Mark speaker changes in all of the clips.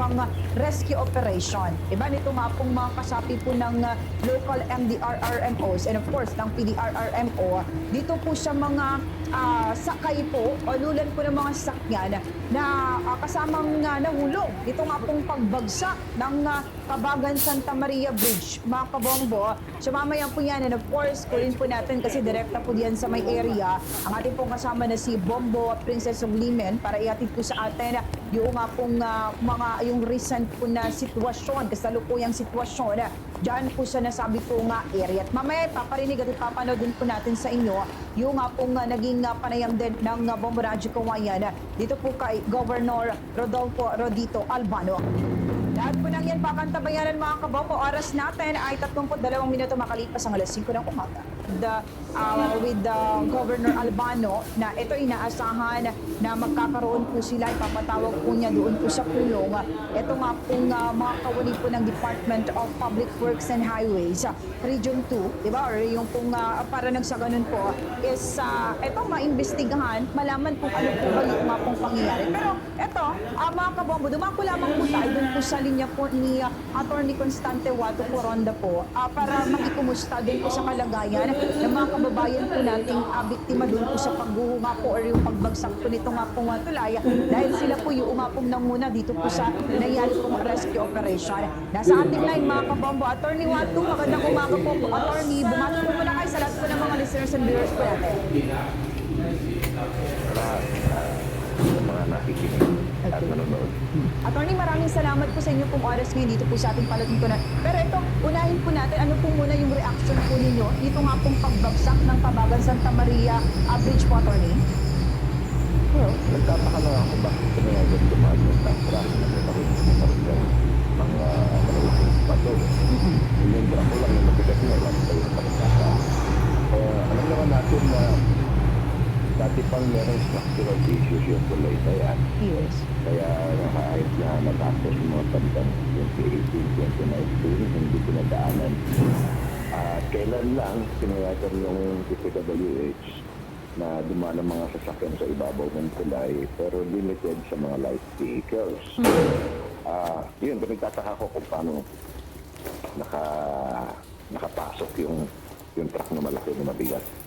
Speaker 1: pang uh, rescue operation. Iba nito nga pong mga kasapi po ng uh, local MDRRMOs and of course ng PDRRMO. Dito po sa mga ah, sakay po o lulan po ng mga sasakyan na ah, kasamang uh, nahulog. Dito nga pong pagbagsak ng uh, Kabagan Santa Maria Bridge, mga kabombo. So mamaya po yan and of course, kunin po natin kasi direkta po diyan sa may area. Ang ating pong kasama na si Bombo Princess of Limen para ihatid po sa atin yung nga pong ah, mga yung recent po na sitwasyon, kasalukuyang sitwasyon uh, dyan po sa nasabi po nga area. At mamaya paparinig at ipapanood din po natin sa inyo yung nga pong ah, naging ah, panayam din ng uh, Bombo Radyo Kawayan ah, dito po kay Governor Rodolfo Rodito Albano. Lahat po nang yan pakantabayanan mga kabombo. Oras natin ay 32 minuto makalipas ang alas 5 ng umaga. The, uh, with the Governor Albano na ito inaasahan na magkakaroon po sila, ipapatawag po niya doon po sa pulong. Ito nga pong uh, mga kawani po ng Department of Public Works and Highways, uh, Region 2, di ba? Or yung pong uh, para nang sa ganun po is uh, ito maimbestigahan, malaman kung ano po ba yung mga pong pangyayari. Pero ito, uh, mga kabombo, dumako lamang po tayo dun po sa linya po ni Attorney Constante Wato Coronda po uh, para makikumusta din po sa kalagayan ng mga kababayan po nating uh, biktima dun po sa pagguhunga po or yung pagbagsak po nito nga pong uh, tulay dahil sila po yung umapong nanguna dito po sa nangyari pong rescue operation. Nasa ating line mga kabombo, Attorney Wato, magandang umaga po. Attorney, bumati po muna kayo sa lahat po ng mga listeners and viewers po natin.
Speaker 2: lahat mga nakikinig at
Speaker 1: Okay.
Speaker 2: nanonood.
Speaker 1: Attorney, maraming salamat po sa inyo pong oras ngayon dito po sa ating palatuntunan. Pero ito, unahin po natin, ano po muna yung reaction po ninyo dito nga pong pagbagsak ng Kabagan Santa Maria uh, Bridge po, Attorney?
Speaker 2: Well, nagtataka lang ako bakit pinayagan dumaan yung tapra na may nakikita sa karga mga malalaking bato. Yung brako lang yung mabigat niya, wala pa yung pagkaka. Eh, alam naman natin na dati pang meron structural issues yung tuloy na yan.
Speaker 1: Yes.
Speaker 2: Kaya nakahit na natapos yung mga tandang 2018, 2019, hindi pinadaanan. At kailan lang pinayagan yung DPWH na dumaan mga sasakyan sa ibabaw ng tulay pero limited sa mga light vehicles. Ah, yun, pinagtataka ko kung paano naka, nakapasok yung yung truck na malaki na mabigat.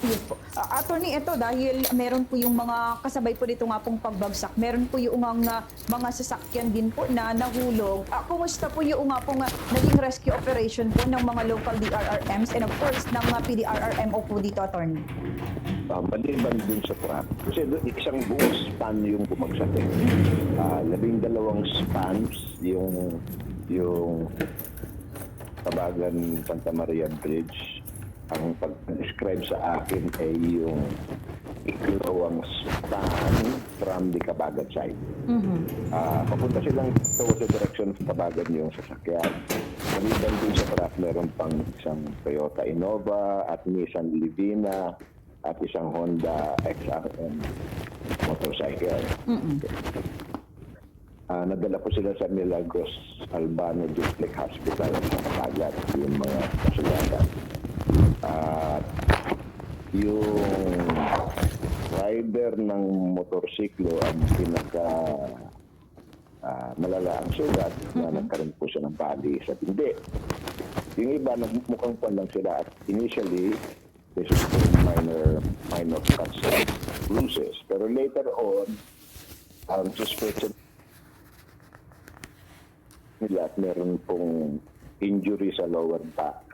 Speaker 1: Po. Uh, attorney, ito dahil meron po yung mga kasabay po dito nga pong pagbagsak, meron po yung mga, mga sasakyan din po na nahulog. Uh, kumusta po yung nga pong uh, naging rescue operation po ng mga local DRRMs and of course ng mga PDRRMO po dito, attorney?
Speaker 2: uh, maliban dun sa truck. Kasi isang buong span yung bumagsak eh. Ah, labing dalawang spans yung yung Tabagan Santa Maria Bridge. Ang pag-describe sa akin ay yung ikalawang span from the Kabagan side. Ah, papunta silang towards the direction of Tabagan yung sasakyan. Maliban dun sa truck, meron pang isang Toyota Innova at Nissan Livina at isang Honda XRM motorcycle. Ah, nadala po sila sa Milagros Albano District Hospital sa Kapagat, yung mga kasulatan. At yung rider ng motorsiklo ang pinaka ah, malala ang sugat na nagkaroon po siya ng bali sa tindi. Yung iba, nagmukhang pa lang sila at initially, they sustained minor, minor cuts and bruises. Pero later on, ang suspicion nila at meron pong injury sa lower back.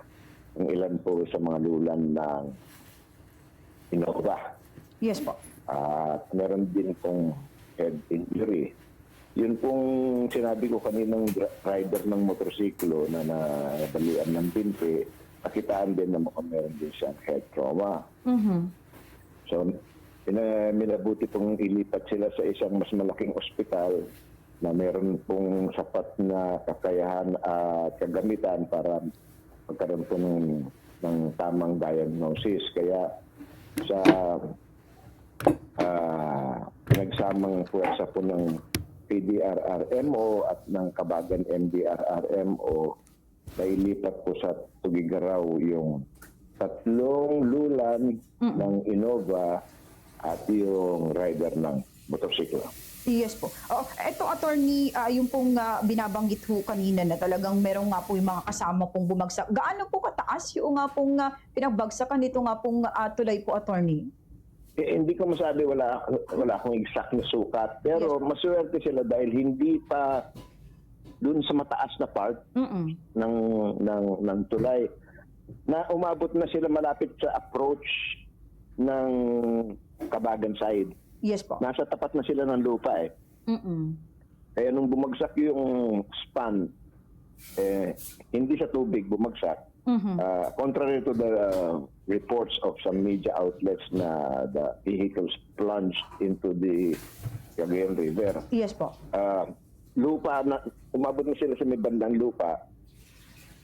Speaker 2: Ang ilan po sa mga lulan ng Innova.
Speaker 1: Yes po.
Speaker 2: At meron din pong head injury. Yun pong sinabi ko kaninang rider ng motorsiklo na nabalian ng binti, nakitaan din na mukhang meron din siyang head trauma.
Speaker 1: Mhm.
Speaker 2: So, ina, minabuti pong ilipat sila sa isang mas malaking ospital na meron pong sapat na kakayahan at kagamitan para magkaroon po ng, ng tamang diagnosis. Kaya sa ah, pinagsamang puwersa po ng PDRRMO at ng Kabagan MDRRMO, nailipat po sa Tugigaraw yung tatlong lulan ng Innova at yung rider ng motorsiklo.
Speaker 1: Yes po. Oh, eto attorney, ah, yung pong ah, binabanggit ho kanina na talagang merong nga po yung mga kasama pong bumagsak. Gaano po kataas yung nga pong ah, pinagbagsakan nito nga pong ah, tulay po attorney?
Speaker 2: Eh, hindi ko masabi wala wala akong exact na sukat pero maswerte sila dahil hindi pa dun sa mataas na part
Speaker 1: Mm-mm.
Speaker 2: ng ng ng tulay na umabot na sila malapit sa approach ng Kabagan side.
Speaker 1: Yes po.
Speaker 2: Nasa tapat na sila ng lupa eh.
Speaker 1: Mm-mm.
Speaker 2: Kaya nung bumagsak yung span, eh, hindi sa tubig bumagsak.
Speaker 1: Mhm.
Speaker 2: Uh, contrary to the uh, reports of some media outlets na the vehicles plunged into the Cagayan River.
Speaker 1: Yes po.
Speaker 2: Uh, lupa na umabot na sila sa may bandang lupa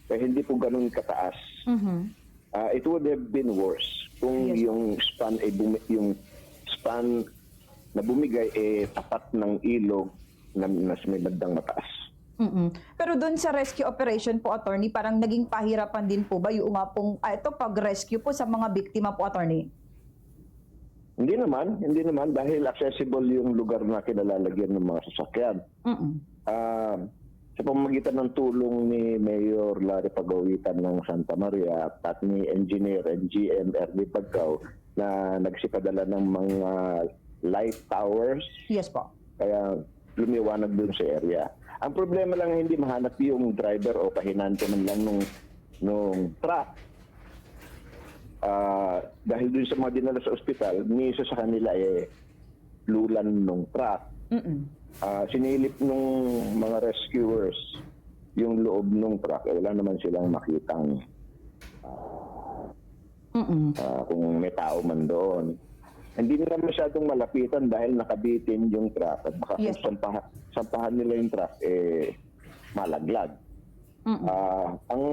Speaker 2: kaya hindi po ganun kataas.
Speaker 1: Mhm.
Speaker 2: Uh, it would have been worse kung
Speaker 1: Yes.
Speaker 2: yung span ay bumi- yung span na bumigay eh tapat ng ilog na, na may bandang mataas.
Speaker 1: Mm-mm. Pero doon sa rescue operation po, attorney, parang naging pahirapan din po ba yung nga pong, ah, ito pag-rescue po sa mga biktima po, attorney?
Speaker 2: Hindi naman, hindi naman dahil accessible yung lugar na kinalalagyan ng mga sasakyan.
Speaker 1: Mm-mm.
Speaker 2: Ah, sa pamamagitan ng tulong ni Mayor Larry Pagawitan ng Santa Maria at ni Engineer and GM Ernie Pagkaw na nagsipadala ng mga light towers
Speaker 1: Yes po.
Speaker 2: kaya lumiwanag dun sa area. Ang problema lang hindi mahanap yung driver o pahinante man lang nung nung truck. Ah, dahil dun sa mga dinala sa ospital, ni isa sa kanila eh lulan nung truck.
Speaker 1: Mm-mm.
Speaker 2: Ah, sinilip nung mga rescuers yung loob nung truck. Eh, wala naman silang makitang
Speaker 1: Mm-mm.
Speaker 2: ah, kung may tao man doon. Hindi nila masyadong malapitan dahil nakabitin yung truck at baka
Speaker 1: Yes.
Speaker 2: sampahan, sampahan nila yung truck, eh, malaglag.
Speaker 1: Mm-mm.
Speaker 2: Ah, ang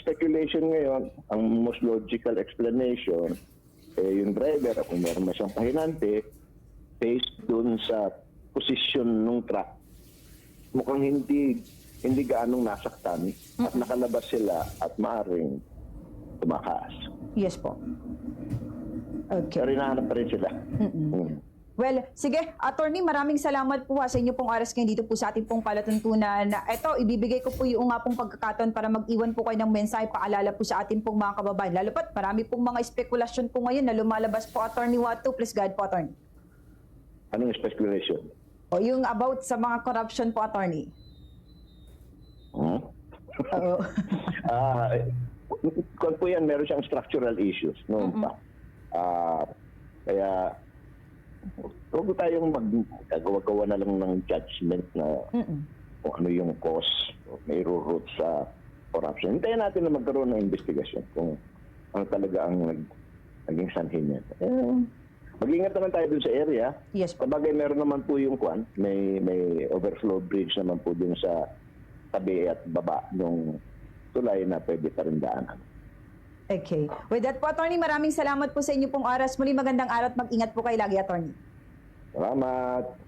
Speaker 2: speculation ngayon, ang most logical explanation, eh, yung driver, kung meron man siyang pahinante, based dun sa posisyon ng truck, mukhang hindi hindi gaanong nasaktan at nakalabas sila at maaring tumakas.
Speaker 1: Yes po. Okay.
Speaker 2: Pero hinahanap pa rin sila.
Speaker 1: Mm-mm.
Speaker 2: Mm.
Speaker 1: Well, sige, attorney, maraming salamat po ha, sa inyo pong oras ngayon dito po sa ating pong palatuntunan. Ito, ibibigay ko po yung nga pong pagkakataon para mag-iwan po kayo ng mensahe paalala po sa ating pong mga kababayan. Lalo pat marami pong mga spekulasyon po ngayon na lumalabas po, attorney Watu. Please guide po, attorney.
Speaker 2: Anong speculation?
Speaker 1: O yung about sa mga corruption po, attorney.
Speaker 2: Hmm?
Speaker 1: Oo.
Speaker 2: Ah, kung po yan, meron siyang structural issues noon pa. Ah, kaya huwag tayong mag-gawa-gawa na lang ng judgment na
Speaker 1: Mm-mm.
Speaker 2: kung ano yung cause o may root sa corruption. Hintayin natin na magkaroon ng investigasyon kung ano talaga ang nag, naging sanhi niya. Eh, mag-ingat naman tayo dun sa area.
Speaker 1: Yes po.
Speaker 2: Sabagay meron naman po yung kwan, may may overflow bridge naman po dun sa tabi at baba ng tulay na pwede pa rin daanan.
Speaker 1: Okay. With that po, attorney, maraming salamat po sa inyo pong oras. Muli magandang araw at mag-ingat po kayo lagi, attorney.
Speaker 2: Salamat!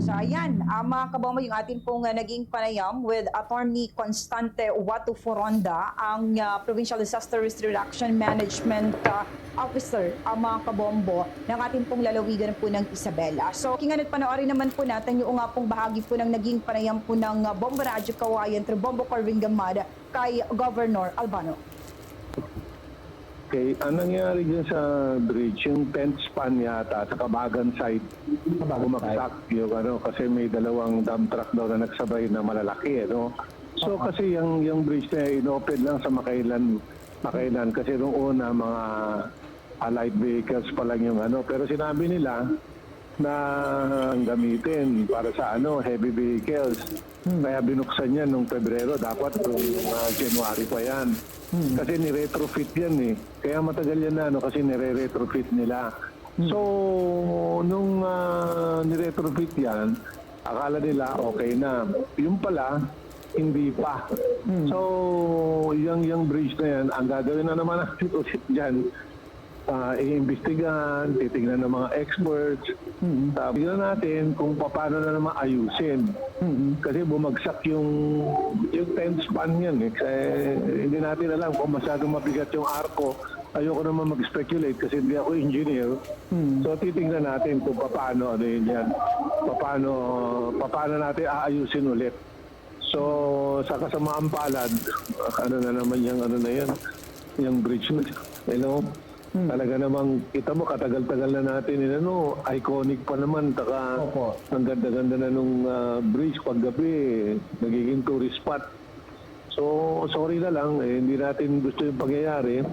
Speaker 1: So ayan, uh, mga kabama, yung ating pong uh, naging panayam with Attorney Constante Watu Foronda, ang uh, Provincial Disaster Risk Reduction Management uh, Officer, ang mga kabombo ng ating pong lalawigan po ng Isabela. So, kingan at panoorin naman po natin yung nga pong bahagi po ng naging panayam po ng uh, Bombo Radyo Kawayan through Bombo Corvin Gamada kay Governor Albano.
Speaker 3: Okay, anong nangyari dyan sa bridge? Yung tent span yata sa Kabagan side. Bumagsak yung ano, kasi may dalawang dump truck daw na nagsabay na malalaki, ano? So kasi yung, yung bridge na inopen lang sa Makailan, Makailan kasi nung una mga allied vehicles pa lang yung ano. Pero sinabi nila na gamitin para sa ano heavy vehicles. Kaya binuksan yan nung Pebrero. Dapat nung uh, January pa yan. Kasi ni-retrofit yan eh. Kaya matagal yan na, no? kasi nire-retrofit nila. So, nung uh, ni-retrofit yan, akala nila okay na. Yung pala, hindi pa. So, yung, yung bridge na yan, ang gagawin na naman natin ulit dyan, uh, iimbestigahan, titignan ng mga experts, sabi na natin kung paano na naman ayusin. Kasi bumagsak yung yung tent span yan eh. Kasi hindi natin alam kung masyadong mabigat yung arko ayoko naman mag-speculate kasi hindi ako engineer. So titingnan natin kung paano ano yun yan. Paano, paano natin aayusin ulit. So sa kasamaang palad, ano na naman yung ano na yan, yung bridge na, you know, talaga namang kita mo katagal-tagal na natin yun, ano, iconic pa naman, taka
Speaker 4: Opo.
Speaker 3: ang ganda-ganda na nung ah, bridge paggabi, nagiging tourist spot. So, sorry na lang, eh, hindi natin gusto yung pangyayari.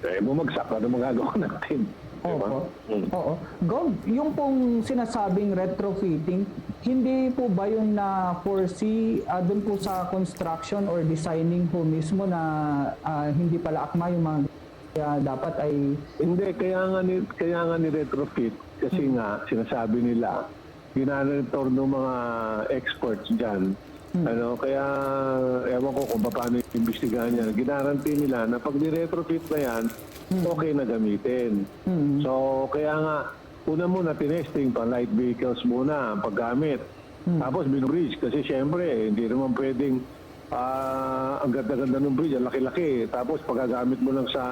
Speaker 3: Eh, bumagsak, ano magagawa natin? Diba?
Speaker 4: Opo.
Speaker 3: Mm.
Speaker 4: Oo. Gov, yung pong sinasabing retrofitting, hindi po ba yung na foresee uh, dun po sa construction or designing po mismo na ah, hindi pala akma yung mga kaya dapat ay
Speaker 3: Hindi, kaya nga ni, kaya nga ni retrofit kasi nga sinasabi nila ginanonitor ng mga experts diyan. Ano, kaya ewan ko kung paano imbestigahan yan. Ginaranti nila na pag ni-retrofit na yan, okay na gamitin. So, kaya nga, una muna tinesting pa light vehicles muna ang paggamit. Tapos binubridge kasi syempre, hindi naman pwedeng ah, ang ganda-ganda ng bridge, ang laki-laki. Tapos paggagamit mo lang sa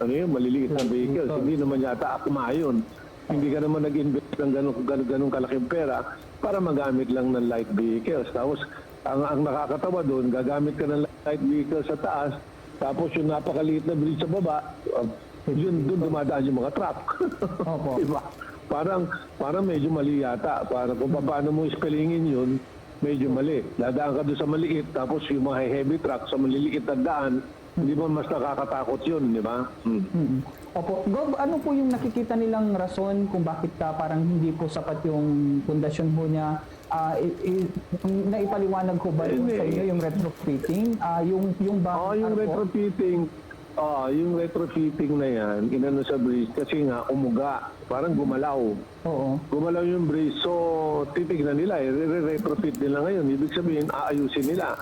Speaker 3: ano yun, maliliit na vehicles, hindi naman yata akma yun. Hindi ka naman nag-invest ng ganun, ganun, ganun kalaking pera para magamit lang ng light vehicles. Tapos ang, ang nakakatawa doon, gagamit ka ng light vehicles sa taas, tapos yung napakaliit na bridge sa baba, uh, yun doon dumadaan yung mga truck.
Speaker 4: Opo.
Speaker 3: diba? Parang, parang medyo mali yata. Para kung paano mo spellingin yun, medyo mali. Dadaan ka doon sa maliit, tapos yung mga heavy truck sa maliliit na daan, hindi ba mas nakakatakot yun, di ba? Hmm.
Speaker 4: Mm. Opo, Gov, ano po yung nakikita nilang rason kung bakit ka parang hindi po sapat yung pundasyon ho niya? Ah, i- i- naipaliwanag ko ba yun sa inyo yung retrofitting? Ah, yung yung ba
Speaker 3: Oo, yung
Speaker 4: ano po?
Speaker 3: Retrofitting, ah, yung retrofitting na yan, inano sa bridge, kasi nga umuga, parang gumalaw.
Speaker 4: Oo.
Speaker 3: Gumalaw yung bridge, so titignan nila, eh, re-retrofit nila ngayon. Ibig sabihin, aayusin nila.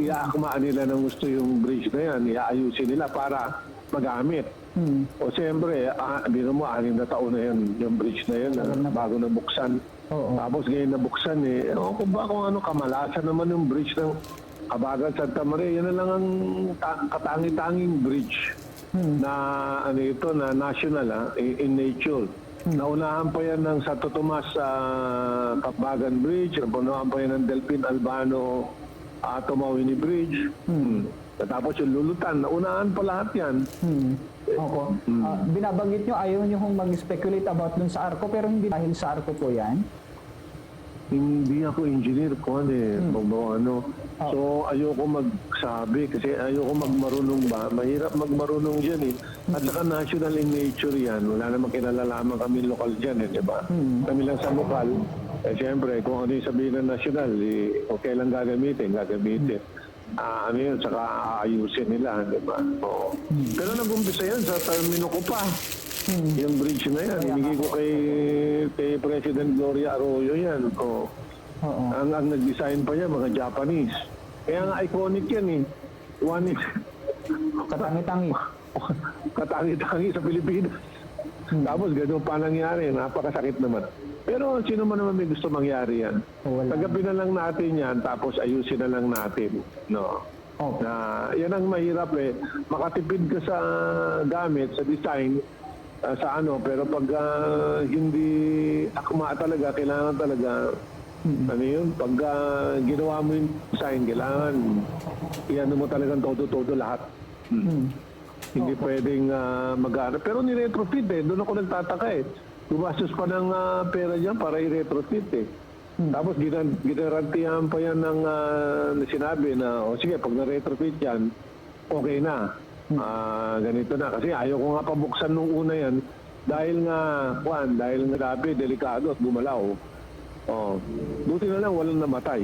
Speaker 3: Iaakmaan nila ng gusto yung bridge na yan, iaayusin nila para magamit.
Speaker 4: Hmm.
Speaker 3: O siyempre, ah, biro mo, anim na taon na yan, yung bridge na yan, na. bago nabuksan.
Speaker 4: Oo.
Speaker 3: Tapos ngayon nabuksan eh, ewan ko ba kung ano, kamalasan naman yung bridge ng Kabagan Santa Maria, yan na lang ang ta- katangi-tanging bridge na ano ito, na national ah, in, nature. Naunahan pa yan ng Santo Tomas sa Kabagan Bridge, naunahan pa yan ng Delpin Albano uh, Tumawini Bridge. Hmm. Tapos yung Lulutan, naunahan pa lahat yan.
Speaker 4: Hmm. Opo. Ah, binabanggit nyo, ayaw nyo hong mag-speculate about dun sa ARCO, pero hindi dahil sa ARCO po yan.
Speaker 3: Hindi ako engineer ko ano eh, hmm. ano. So ayoko magsabi kasi ayoko magmarunong ba. Mahirap magmarunong diyan eh. At saka national in nature yan. Wala namang kinalalaman kami lokal diyan eh, di ba? Kami lang sa lokal. Eh siyempre, kung ano yung sabihin ng national, eh, okay lang gagamitin, gagamitin. Ah, ano yun, saka aayusin nila, di ba? Oo. Pero nag-umpisa yan sa termino ko pa. Yung bridge na yan, hinigi ko kay, kay President Gloria Arroyo yan. O,
Speaker 4: Oo.
Speaker 3: ang, ang nag-design pa niya, mga Japanese. Kaya nga iconic yan eh. One is,
Speaker 4: Katangi-tangi.
Speaker 3: katangi-tangi sa Pilipinas. Tapos ganun pa nangyari, napakasakit naman. Pero sino man naman may gusto mangyari yan?
Speaker 4: Wala.
Speaker 3: Tagapin na lang natin yan, tapos ayusin na lang natin. No?
Speaker 4: Opo.
Speaker 3: Na, yan ang mahirap eh. Makatipid ka sa gamit, sa design, ah, sa ano, pero pag ah, hindi akma talaga, kailangan talaga, ano yun, pag ah, ginawa mo yung design, kailangan, iano mo talagang todo-todo lahat.
Speaker 4: Hmm.
Speaker 3: Hindi pwedeng uh, mag Pero ni-retrofit eh. Doon ako nagtataka eh. Gumastos pa ng ah, pera dyan para i-retrofit eh. Tapos ginan ginarantihan pa yan ng na sinabi na, o sige, pag na-retrofit yan, okay na. Ah, ganito na. Kasi ayaw ko nga pabuksan nung una yan dahil nga, Juan, dahil nga dabi, delikado at gumalaw. Oh, buti na lang walang namatay.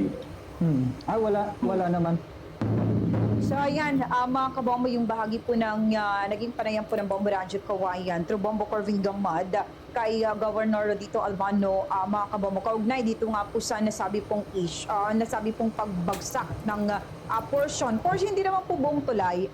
Speaker 4: Hmm. Ah, wala, wala naman.
Speaker 1: So ayan, uh, mga kabombo, yung bahagi po ng ah, naging panayam po ng Bombo Radyo Kawayan through Bombo Corvin Gamad kay ah, Governor Rodito Albano, ah, mga kabombo, kaugnay dito nga po sa nasabi pong ish, ah, nasabi pong pagbagsak ng ah, portion. Portion hindi naman po buong tulay,